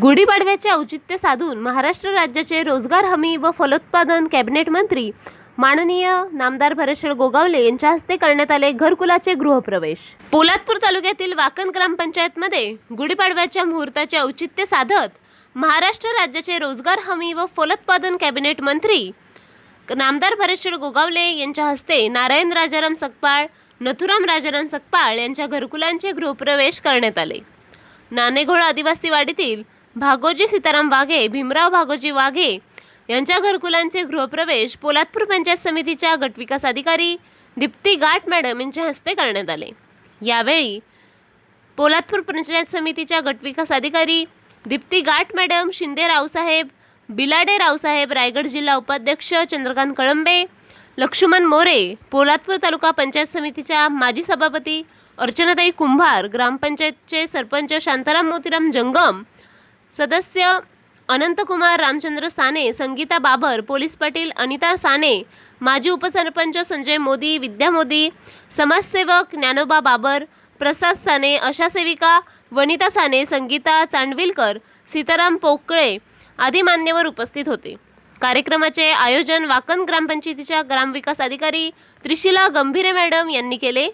गुढीपाडव्याचे औचित्य साधून महाराष्ट्र राज्याचे रोजगार हमी व फलोत्पादन कॅबिनेट मंत्री माननीय नामदार भरेश्वर गोगावले यांच्या हस्ते करण्यात आले घरकुलाचे गृहप्रवेश. पोलादपूर तालुक्यातील वाकण ग्रामपंचायतमध्ये गुढीपाडव्याच्या मुहूर्ताचे औचित्य साधत महाराष्ट्र राज्याचे रोजगार हमी व फलोत्पादन कॅबिनेट मंत्री नामदार भरेश्वर गोगावले यांच्या हस्ते नारायण राजाराम सकपाळ नथुराम राजाराम सकपाळ यांच्या घरकुलांचे गृहप्रवेश करण्यात आले. नाणेघोळ आदिवासी वाडीतील भागोजी सीताराम वाघे भीमराव भागोजी वाघे यांच्या घरकुलांचे गृहप्रवेश पोलादपूर पंचायत समितीच्या गटविकास अधिकारी दीप्ती गाठ मॅडम यांच्या हस्ते करण्यात आले. यावेळी पोलादपूर पंचायत समितीच्या गटविकास अधिकारी दीप्ती गाठ मॅडम शिंदे रावसाहेब बिलाडे रावसाहेब रायगड जिल्हा उपाध्यक्ष चंद्रकांत कळंबे लक्ष्मण मोरे पोलादपूर तालुका पंचायत समितीच्या माजी सभापती अर्चनाताई कुंभार ग्रामपंचायतचे सरपंच शांताराम मोतीराम जंगम सदस्य अनंतकुमार रामचंद्र साने संगीता बाबर पोलीस पाटील अनिता साने माजी उपसरपंच संजय मोदी विद्या मोदी समाजसेवक ज्ञानोबा बाबर प्रसाद साने आशा सेविका वनिता साने संगीता चांडविलकर सीताराम पोकळे आदी मान्यवर उपस्थित होते. कार्यक्रमाचे आयोजन वाकण ग्रामपंचायतीच्या ग्रामविकास अधिकारी त्रिशिला गंभीरे मॅडम यांनी केले.